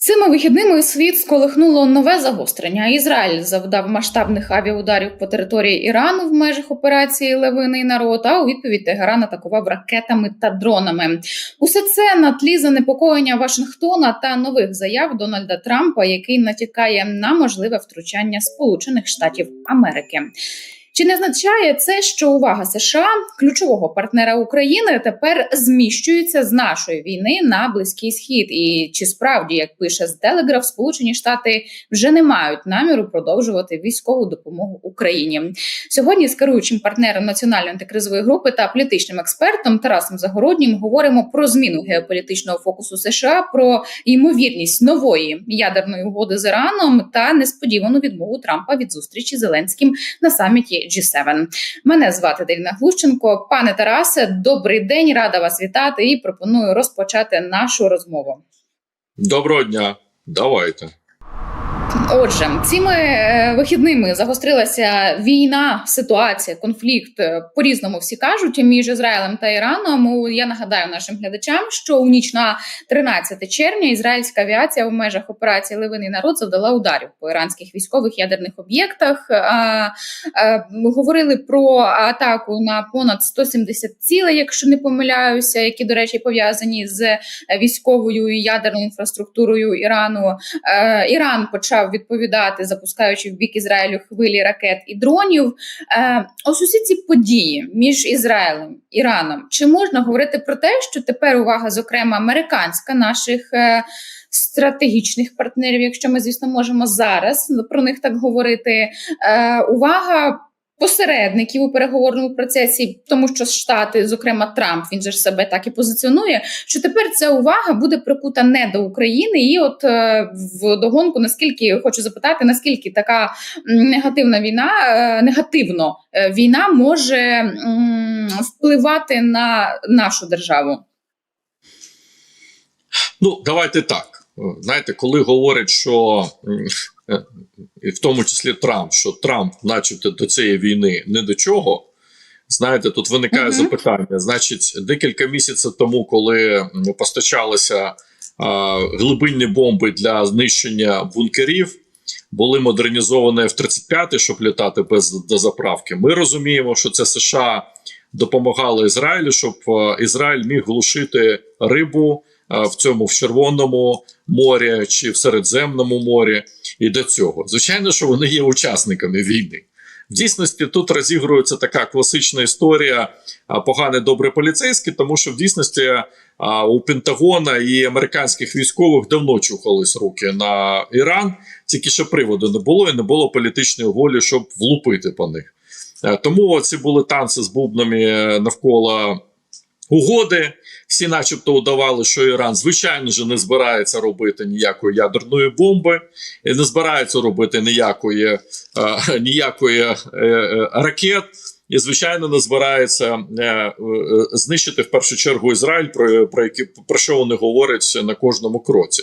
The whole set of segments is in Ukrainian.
Цими вихідними світ сколихнуло нове загострення. Ізраїль завдав масштабних авіаударів по території Ірану в межах операції Левиний народ. А у відповідь Тегеран атакував ракетами та дронами. Усе це на тлі занепокоєння Вашингтона та нових заяв Дональда Трампа, який натякає на можливе втручання Сполучених Штатів Америки. Чи не означає це, що увага США, ключового партнера України, тепер зміщується з нашої війни на близький схід? І чи справді, як пише з Телеграф, Сполучені Штати вже не мають наміру продовжувати військову допомогу Україні? Сьогодні з керуючим партнером національної антикризової групи та політичним експертом Тарасом Загороднім говоримо про зміну геополітичного фокусу США, про ймовірність нової ядерної угоди з Іраном та несподівану відмову Трампа від зустрічі Зеленським на саміті G7. Мене звати Даріна Глущенко. Пане Тарасе, добрий день, рада вас вітати і пропоную розпочати нашу розмову. Доброго дня, давайте. Отже, цими е, вихідними загострилася війна, ситуація, конфлікт е, по різному всі кажуть між Ізраїлем та Іраном. Я нагадаю нашим глядачам, що у ніч на 13 червня ізраїльська авіація в межах операції Левиний народ завдала ударів по іранських військових ядерних об'єктах. Ми говорили про атаку на понад 170 цілей, якщо не помиляюся, які до речі пов'язані з військовою і ядерною інфраструктурою Ірану. Е, Іран почав відповідати, запускаючи в бік Ізраїлю хвилі ракет і дронів. Е, ось усі ці події між Ізраїлем Іраном. Чи можна говорити про те, що тепер увага, зокрема, американська наших е, стратегічних партнерів, якщо ми, звісно, можемо зараз про них так говорити, е, увага. Посередників у переговорному процесі, тому що Штати, зокрема Трамп, він же ж себе так і позиціонує. Що тепер ця увага буде прикута не до України, і от е, в догонку, наскільки хочу запитати, наскільки така негативна війна, е, негативно е, війна може впливати на нашу державу? Ну, давайте так. Знаєте, коли говорять, що і в тому числі Трамп, що Трамп, начебто, до цієї війни не до чого. Знаєте, тут виникає Мгм. запитання. Значить, декілька місяців тому, коли постачалися а, глибинні бомби для знищення бункерів, були модернізовані F-35, щоб літати без дозаправки. Ми розуміємо, що це США допомагало Ізраїлю, щоб а, Ізраїль міг глушити рибу в цьому в Червоному морі чи в Середземному морі. І до цього, звичайно, що вони є учасниками війни. В дійсності тут розігрується така класична історія а, поганий добрий поліцейський, тому що в дійсності у Пентагона і американських військових давно чухались руки на Іран, тільки що приводу не було і не було політичної волі, щоб влупити по них. Е, Тому ці були танці з бубнами навколо угоди. Всі, начебто, удавали, що Іран, звичайно ж, не збирається робити ніякої ядерної бомби, не збирається робити ніякої, е, ніякої е, е, ракет. І, звичайно, не збирається е, е, знищити в першу чергу Ізраїль, про, про, які, про що вони говорять на кожному кроці.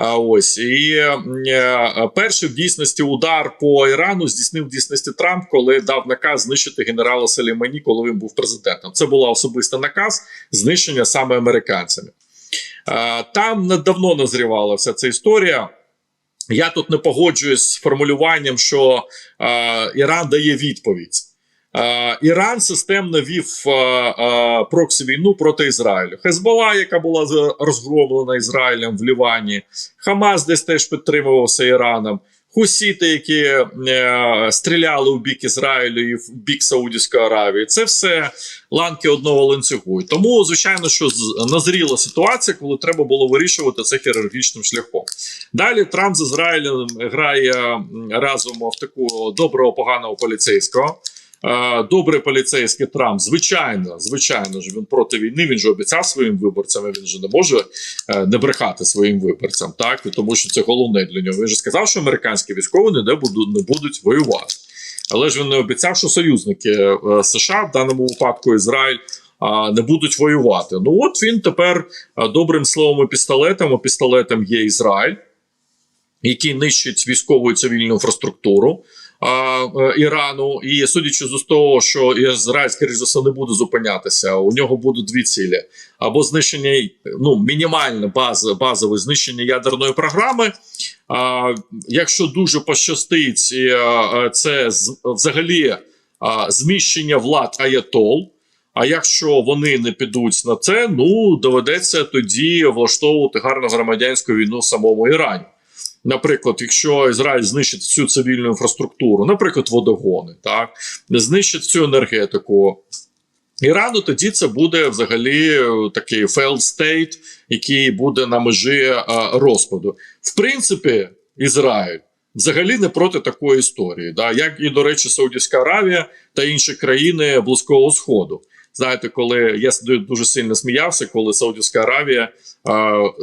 Ось і е, перший в дійсності удар по Ірану здійснив в дійсності Трамп, коли дав наказ знищити генерала Салімані, коли він був президентом. Це була особистий наказ знищення саме американцями. Е, там давно назрівала вся ця історія. Я тут не погоджуюсь з формулюванням, що е, Іран дає відповідь. Іран системно вів проксі війну проти Ізраїлю. Хезбола, яка була розгромлена Ізраїлем в Лівані, Хамас десь теж підтримувався Іраном. Хусіти, які е, стріляли у бік Ізраїлю і в бік Саудівської Аравії, це все ланки одного ланцюгу. Тому, звичайно, що назріла ситуація, коли треба було вирішувати це хірургічним шляхом. Далі Трамп з Ізраїлем грає разом в таку доброго поганого поліцейського. Е, Добрий поліцейський Трамп, звичайно, звичайно ж, він проти війни. Він же обіцяв своїм виборцям. Він же не може е, не брехати своїм виборцям, так тому, що це головне для нього. Він же сказав, що американські військові ніде будуть не будуть воювати. Але ж він не обіцяв, що союзники е, США в даному випадку Ізраїль. Не будуть воювати. Ну от він тепер добрим словом і пістолетом. а Пістолетом є Ізраїль, який нищить військову і цивільну інфраструктуру. Е, Ірану, і судячи з того, що Ізраїль, скоріш за все, не буде зупинятися, у нього будуть дві цілі: або знищення, ну мінімальне баз, базове знищення ядерної програми. А, якщо дуже пощастить, це взагалі зміщення влад Аятол. А якщо вони не підуть на це, ну доведеться тоді влаштовувати гарну громадянську війну в самому Ірані. Наприклад, якщо Ізраїль знищить всю цивільну інфраструктуру, наприклад, водогони, так знищить всю енергетику Ірану, тоді це буде взагалі е, такий failed state, який буде на межі е, розпаду. В принципі, Ізраїль взагалі не проти такої історії, да? як і, до речі, Саудівська Аравія та інші країни Близького Сходу. Знаєте, коли я дуже сильно сміявся, коли Саудівська Аравія е,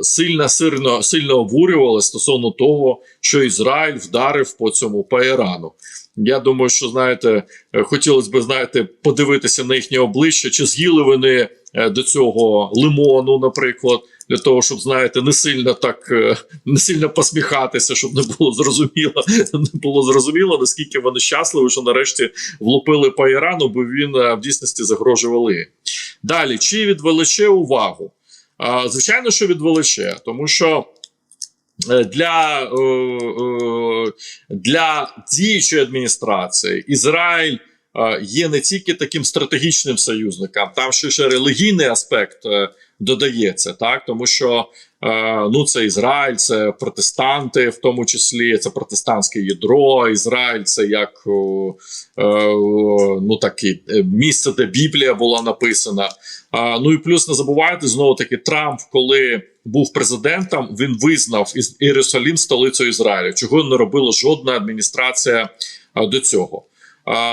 сильно сильно сильно обурювалася стосовно того, що Ізраїль вдарив по цьому по Ірану. Я думаю, що знаєте, е, хотілося б знаєте, подивитися на їхнє обличчя, чи з'їли вони е, до цього лимону, наприклад, для того, щоб знаєте, не сильно так е, не сильно посміхатися, щоб не було зрозуміло, не було зрозуміло, наскільки вони щасливі, що нарешті влупили по Ірану, бо він е, в дійсності загрожували. Далі, чи відвеличе увагу? Звичайно, що відвеличе, тому що. е, Для, для діючої адміністрації Ізраїль є не тільки таким стратегічним союзником, там ще ще релігійний аспект додається, так тому що е, ну це Ізраїль, це протестанти, в тому числі це протестантське ядро. Ізраїль це як е, ну е, місце, де Біблія була написана. А, ну і плюс не забувайте знову таки Трамп, коли був президентом, він визнав Єрусалим столицею Ізраїля, чого не робила жодна адміністрація а, до цього.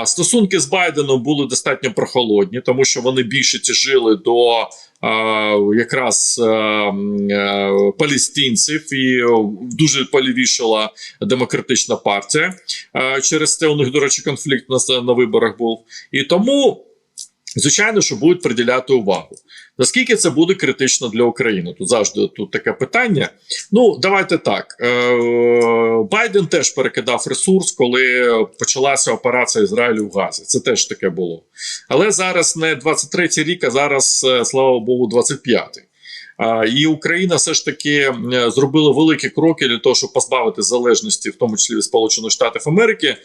Стосунки з Байденом були достатньо прохолодні, тому що вони більше тяжили до якраз е, палестинців і дуже полівішала демократична партія. Через це у них, до речі, конфлікт на виборах був. І тому. Звичайно, що будуть приділяти увагу. Наскільки це буде критично для України? Тут завжди тут таке питання. Ну, давайте так. Е, Байден теж перекидав ресурс, коли почалася операція Ізраїлю в Газі. Це теж таке було. Але зараз не 23-й рік, а зараз, е, слава Богу, 25-й. І Україна все ж таки е, зробила великі кроки для того, щоб позбавити залежності, в тому числі від Сполучених Штатів Америки,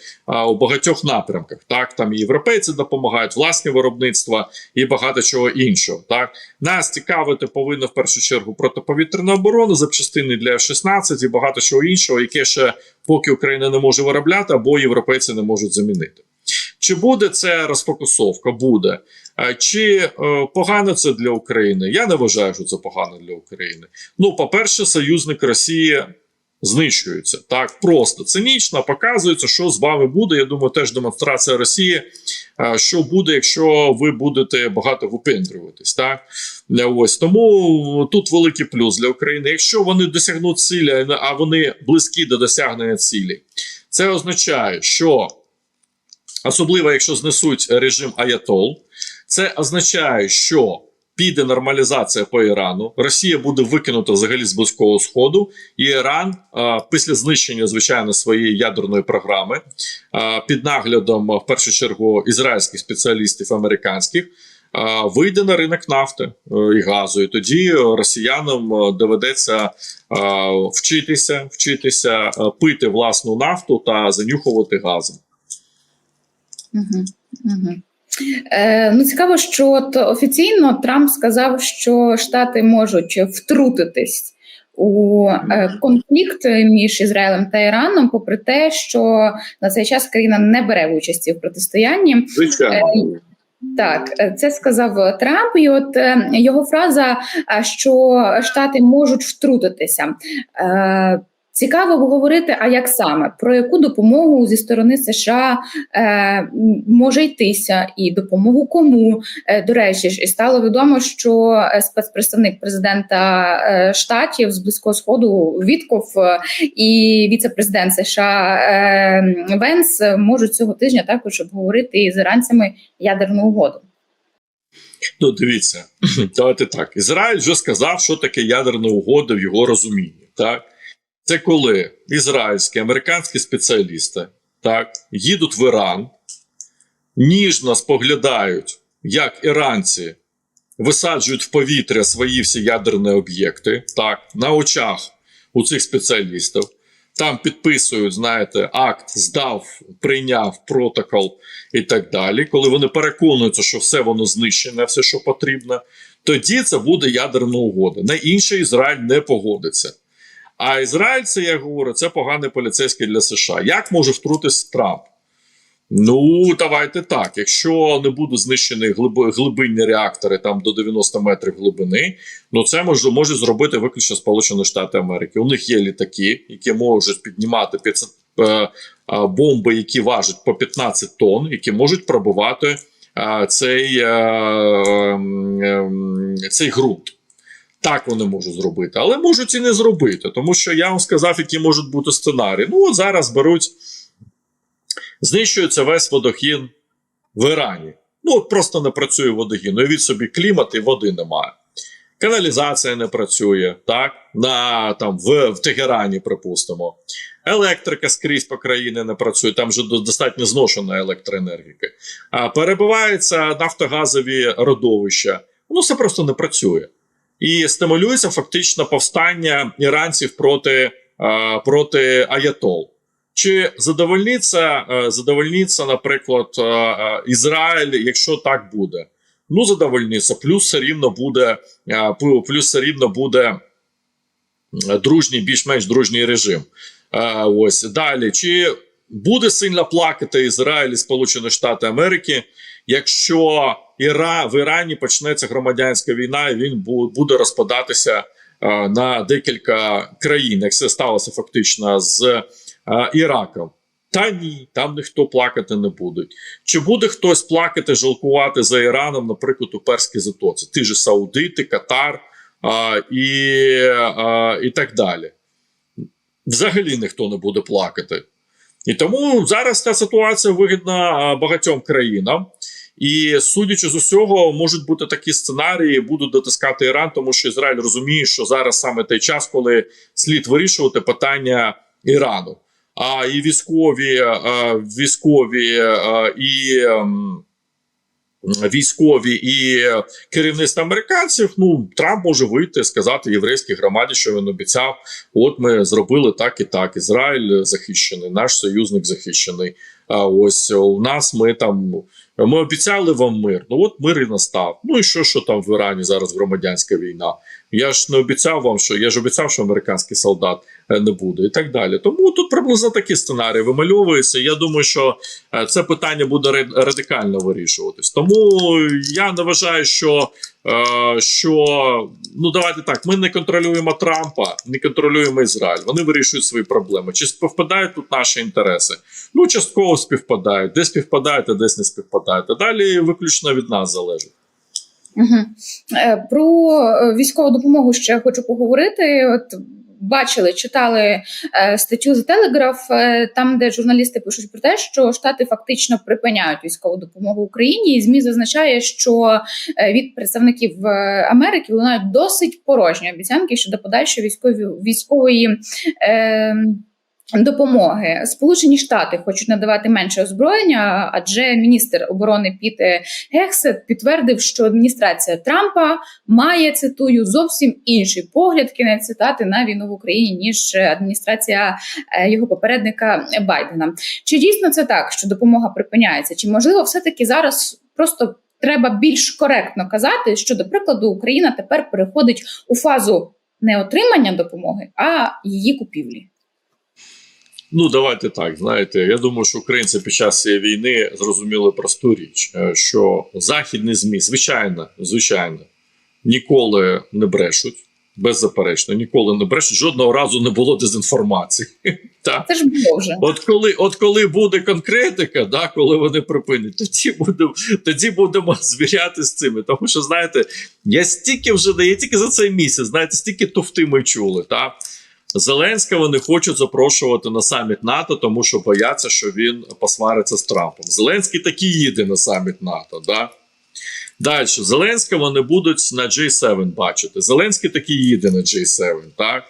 у багатьох напрямках. Так, там і європейці допомагають, власні виробництва і багато чого іншого. Так нас цікавити повинно в першу чергу протиповітряна оборона, запчастини для F-16 і багато чого іншого, яке ще поки Україна не може виробляти, або європейці не можуть замінити. Чи буде це розфокусовка? Буде. Чи е, погано це для України? Я не вважаю, що це погано для України. Ну, по-перше, союзник Росії знищується так просто цинічно показується, що з вами буде. Я думаю, теж демонстрація Росії, е, що буде, якщо ви будете багато випендрюватись. Так Е, ось тому тут великий плюс для України. Якщо вони досягнуть цілі, а вони близькі до досягнення цілі, це означає, що особливо якщо знесуть режим Аятол, це означає, що піде нормалізація по Ірану, Росія буде викинута взагалі з близького сходу, і Іран після знищення звичайно своєї ядерної програми під наглядом в першу чергу ізраїльських спеціалістів американських. Вийде на ринок нафти е, і газу, і тоді росіянам е, доведеться вчитися, вчитися е, пити власну нафту та занюхувати газом. Угу, угу. Е, ну, цікаво, що от офіційно Трамп сказав, що Штати можуть втрутитись у е, конфлікт між Ізраїлем та Іраном, попри те, що на цей час країна не бере участі в протистоянні. Звичайно. Так, е, це сказав Трамп, і от е, його фраза, е, що Штати можуть втрутитися. Е, Цікаво обговорити, а як саме про яку допомогу зі сторони США е, може йтися, і допомогу кому. Е, до речі, ж і стало відомо, що е, спецпредставник президента е, штатів з близького сходу Вітков е, і віце-президент США е, Венс можуть цього тижня також обговорити із іранцями ядерну угоду. Ну, дивіться, давайте так. Ізраїль вже сказав, що таке ядерна угода в його розумінні. Так? Це коли ізраїльські американські спеціалісти так, їдуть в Іран, ніжно споглядають, як іранці висаджують в повітря свої всі ядерні об'єкти, так, на очах у цих спеціалістів. Там підписують, знаєте, акт, здав, прийняв протокол і так далі. Коли вони переконуються, що все воно знищене, все, що потрібно, тоді це буде ядерна угода. На інше Ізраїль не погодиться. А Ізраїль, це я говорю, це поганий поліцейський для США. Як може втрутитись Трамп? Ну, давайте так. Якщо не будуть знищені глибинні реактори там до 90 метрів глибини, ну це може, може зробити виключно Сполучені Штати Америки. У них є літаки, які можуть піднімати 500, е, е, бомби, які важать по 15 тонн, які можуть пробивати е, цей, е, ем, цей ґрунт. Так вони можуть зробити, але можуть і не зробити, тому що я вам сказав, які можуть бути сценарії. Ну, от зараз беруть, знищується весь водохід в Ірані. Ну, от просто не працює водогін. Уявіть собі клімат і води немає. Каналізація не працює, так? На, там, в, в Тегерані, припустимо. Електрика скрізь по країні не працює, там вже достатньо зношена електроенергіка. А перебиваються нафтогазові родовища. Воно все просто не працює. І стимулюється фактично повстання іранців проти, е, проти Аятол. Чи задовольниться, е, задовольниться, наприклад, е, Ізраїль, якщо так буде? Ну, задовольниться, плюс все рівно буде, плю- плюс все рівно буде дружній, більш-менш дружній режим. Ось далі. Чи буде сильно плакати Ізраїль і Сполучені Штати Америки, якщо Іра, в Ірані почнеться громадянська війна, і він буде розпадатися е, на декілька країн, як це сталося фактично з е, Іраком? Та ні, там ніхто плакати не буде. Чи буде хтось плакати, жалкувати за Іраном, наприклад, у Перській затоці? Ті ж Саудити, Катар а, і, а, і так далі. Взагалі ніхто не буде плакати. І тому зараз ця ситуація вигідна багатьом країнам. І судячи з усього, можуть бути такі сценарії, будуть дотискати Іран, тому що Ізраїль розуміє, що зараз саме той час, коли слід вирішувати питання Ірану. А і військові, військові і ем, військові і керівництво американців. Ну Трамп може вийти сказати єврейській громаді, що він обіцяв. От ми зробили так і так. Ізраїль захищений, наш союзник захищений. А ось у нас ми там. Ми обіцяли вам мир. Ну от мир і настав. Ну і що, що там в Ірані зараз громадянська війна? Я ж не обіцяв вам, що я ж обіцяв, що американський солдат е, не буде, і так далі. Тому тут приблизно такі сценарії вимальовуються. Я думаю, що е, це питання буде радикально вирішуватись. Тому я не вважаю, що, е, що ну давайте так. Ми не контролюємо Трампа, не контролюємо Ізраїль. Вони вирішують свої проблеми. Чи співпадають тут наші інтереси? Ну частково співпадають, де співпадають, а десь не співпадають. А далі виключно від нас залежить. Угу. Про е, військову допомогу ще хочу поговорити. От бачили, читали е, статтю з Телеграф, е, там, де журналісти пишуть про те, що штати фактично припиняють військову допомогу Україні, і змі зазначає, що е, від представників е, Америки лунають досить порожні обіцянки щодо подальшої військової військової. Е, Допомоги Сполучені Штати хочуть надавати менше озброєння, адже міністр оборони Піт Гексет підтвердив, що адміністрація Трампа має цитую зовсім інший погляд кінець цитати на війну в Україні ніж адміністрація е, його попередника Байдена. Чи дійсно це так, що допомога припиняється? Чи можливо все таки зараз просто треба більш коректно казати, що до прикладу Україна тепер переходить у фазу не отримання допомоги, а її купівлі? Ну, давайте так. Знаєте, я думаю, що українці під час цієї війни зрозуміли просту річ, е, що західні змі, звичайно, звичайно, ніколи не брешуть. Беззаперечно, ніколи не брешуть. Жодного разу не було дезінформації. Це ж було вже. От коли, от коли буде конкретика, да, коли вони припинять, тоді будемо, тоді будемо звіряти з цими. Тому що, знаєте, я стільки вже я тільки за цей місяць, знаєте, стільки туфти ми чули. Так? Зеленського не хочуть запрошувати на саміт НАТО, тому що бояться, що він посвариться з Трампом. Зеленський таки їде на саміт НАТО. Да? Далі, Зеленського не будуть на G7 бачити. Зеленський таки їде на G7, так?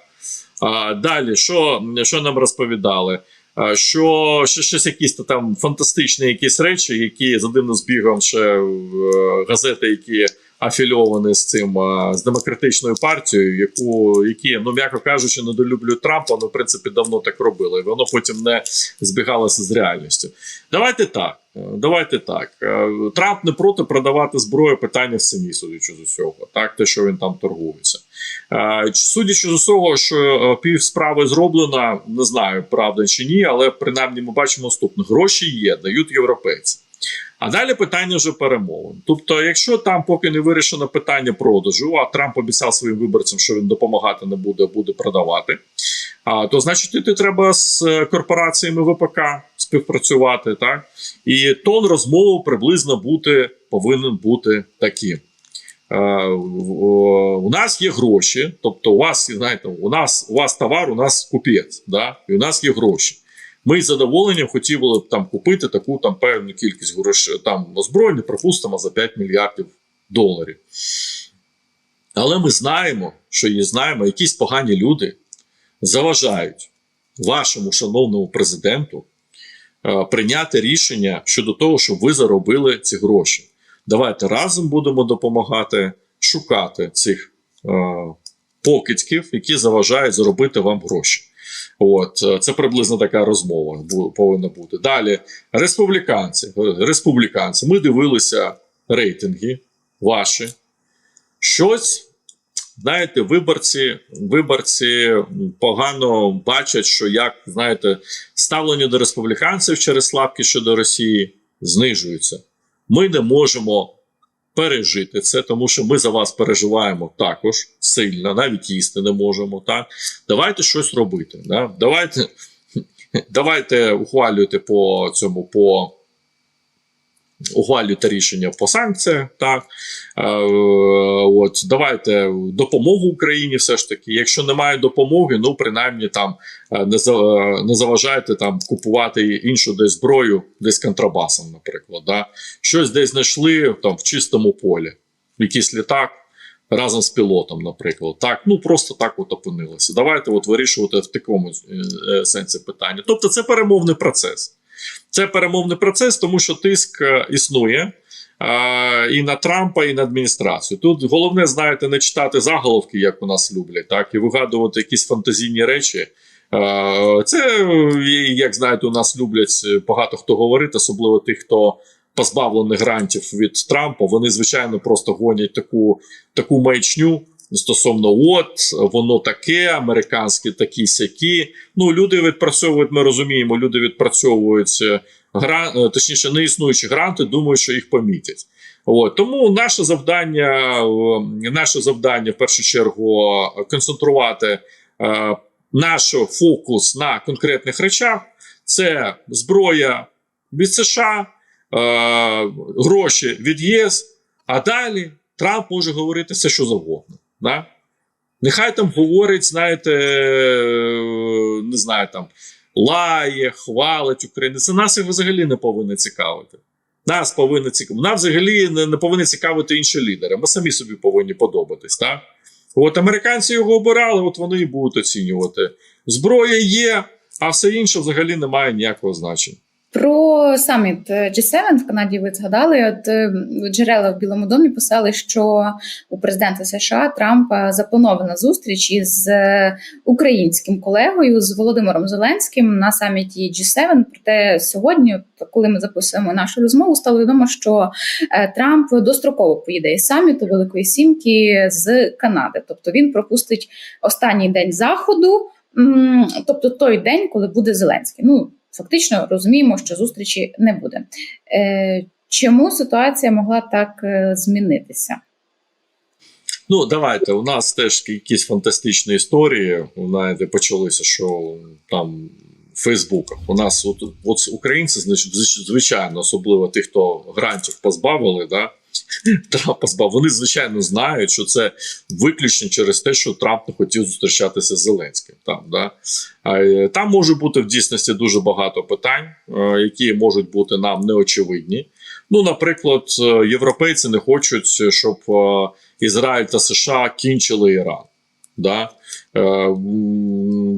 А, далі, що, що нам розповідали? Що ще щось якісь то там фантастичні якісь речі, які за дивним збігом ще е, газети, які афільовані з цим з демократичною партією, яку які, ну м'яко кажучи, недолюблюють Трампа, ну в принципі давно так робили. І воно потім не збігалося з реальністю. Давайте так. е, Давайте так. Е, Трамп не проти продавати зброю питання в самі, судячи з усього, так те, що він там торгується. Е, Судячи з усього, що е, пів справи зроблена, не знаю, правда чи ні, але принаймні ми бачимо наступне: гроші є, дають європейці. А далі питання вже перемовин. Тобто, якщо там поки не вирішено питання продажу, а Трамп обіцяв своїм виборцям, що він допомагати не буде, буде продавати. То значить, іти треба з е, корпораціями ВПК співпрацювати, так і тон розмови приблизно бути повинен бути таким. Е, у нас є гроші, тобто у вас знаєте, у нас у вас товар, у нас купець, да? і у нас є гроші. Ми з задоволенням хотіли б там купити таку там певну кількість грошей там озброєння, припустимо, за 5 мільярдів доларів. Але ми знаємо, що є знаємо, якісь погані люди заважають вашому шановному президенту е, прийняти рішення щодо того, щоб ви заробили ці гроші. Давайте разом будемо допомагати шукати цих е, покидьків, які заважають заробити вам гроші. От е, це приблизно така розмова повинна бути. Далі республіканці. Е, Республіканці. Ми дивилися рейтинги ваші. Щось знаєте, виборці, виборці погано бачать, що як знаєте, ставлення до республіканців через слабкі щодо Росії знижується. Ми не можемо пережити це, тому що ми за вас переживаємо також сильно, навіть їсти не можемо. Так? Давайте щось робити. Да? Давайте, давайте ухвалюйте по цьому по. Ухвалюйте рішення по санкціях, так е, от давайте допомогу Україні. Все ж таки, якщо немає допомоги, ну принаймні там е, не е, не заважайте там купувати іншу десь зброю, десь контрабасом, наприклад. Да? Щось десь знайшли там в чистому полі, якийсь літак разом з пілотом, наприклад. Так, ну просто так от опинилося. Давайте от вирішувати в такому сенсі питання. Тобто, це перемовний процес. Це перемовний процес, тому що тиск е, існує. е, І на Трампа, і на адміністрацію. Тут головне, знаєте, не читати заголовки, як у нас люблять, так, і вигадувати якісь фантазійні речі. Е, Це, як знаєте, у нас люблять багато хто говорити, особливо тих, хто позбавлений грантів від Трампа. Вони, звичайно, просто гонять таку, таку маячню стосовно от воно таке, американські такі сякі. Ну, люди відпрацьовують, ми розуміємо, люди відпрацьовують гран, е, точніше, неіснуючі гранти, думають, що їх помітять. От тому наше завдання, наше завдання в першу чергу концентрувати е, наш фокус на конкретних речах: це зброя від США, е, гроші від ЄС. А далі Трамп може говорити все, що завгодно. Да? Нехай там говорить, знаєте, е, не знаю, там лає, хвалить Україну. Це нас взагалі не повинно цікавити. Нас повинно цікавити. Нас взагалі не, не повинні цікавити інші лідери. Ми самі собі повинні подобатись. Так? От американці його обирали, от вони і будуть оцінювати. Зброя є, а все інше взагалі не має ніякого значення. Про саміт е, G7 в Канаді ви згадали. От е, джерела в Білому домі писали, що у президента США Трампа запланована зустріч із е, українським колегою з Володимиром Зеленським на саміті G7. Проте сьогодні, коли ми записуємо нашу розмову, стало відомо, що Трамп достроково поїде із саміту Великої Сімки з Канади. Тобто він пропустить останній день заходу, тобто той день, коли буде Зеленський. Ну фактично розуміємо, що зустрічі не буде. Е, чому ситуація могла так е, змінитися? Ну, давайте. У нас теж якісь фантастичні історії. Знаєте, почалися, що там в Фейсбуках. У нас от, от українці, звичайно, особливо ті, хто грантів позбавили, да, Трамп позбав. Вони звичайно знають, що це виключно через те, що Трамп не хотів зустрічатися з Зеленським. Там да е, там може бути в дійсності дуже багато питань, е, які можуть бути нам неочевидні. Ну, наприклад, е, європейці не хочуть, щоб Ізраїль та США кінчили Іран. Да?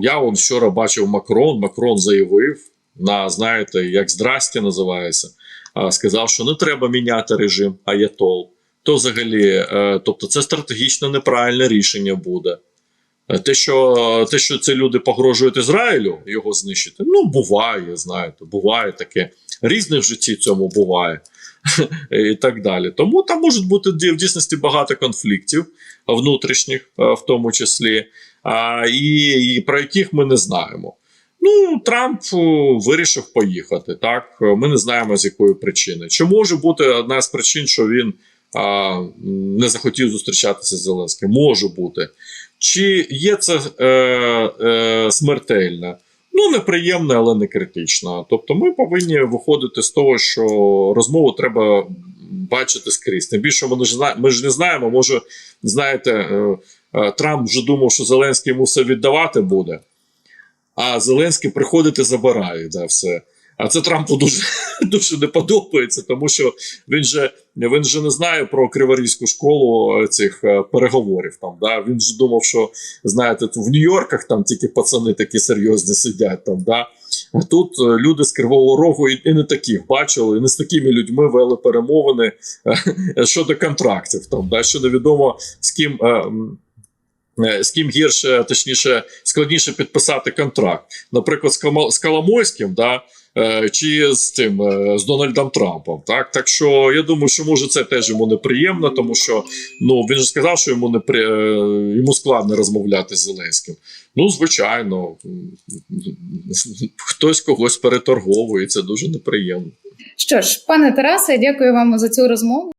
Я вчора бачив Макрон. Макрон заявив на знаєте, як здрасті називається. Сказав, що не треба міняти режим Аятол. То взагалі, е, тобто, це стратегічно неправильне рішення буде. Е, Те, що, те, що ці люди погрожують Ізраїлю, його знищити, ну буває, знаєте, буває таке. Різне в житті цьому буває. І так далі. Тому там можуть бути в дійсності багато конфліктів внутрішніх, в тому числі, і, і про яких ми не знаємо. Ну, Трамп вирішив поїхати. Так, ми не знаємо з якої причини. Чи може бути одна з причин, що він а, не захотів зустрічатися з Зеленським? Може бути. Чи є це е, е, смертельно? Ну, неприємно, але не критично. Тобто, ми повинні виходити з того, що розмову треба бачити скрізь. Тим більше ми ж ми ж не знаємо. Може, знаєте, е, е, Трамп вже думав, що Зеленський йому все віддавати буде, а Зеленський приходить і забирає да, все. А це Трампу дуже, дуже не подобається, тому що він же, він же не знає про криворізьку школу е, цих е, переговорів. Там, да? Він ж думав, що знаєте, в Нью-Йорках там тільки пацани такі серйозні сидять. Там, да? А тут е, люди з Кривого Рогу і, і не таких бачили, і не з такими людьми вели перемовини щодо контрактів. Там, да? Що невідомо з ким. Е, е, З ким гірше, точніше, складніше підписати контракт. Наприклад, з, Коломойським, да, е, чи з тим е, з Дональдом Трампом. Так, так що я думаю, що може це теж йому неприємно, тому що ну він же сказав, що йому непри... е, йому складно розмовляти з Зеленським. Ну, звичайно, хтось когось переторговує, це дуже неприємно. Що ж, пане Тарасе, дякую вам за цю розмову.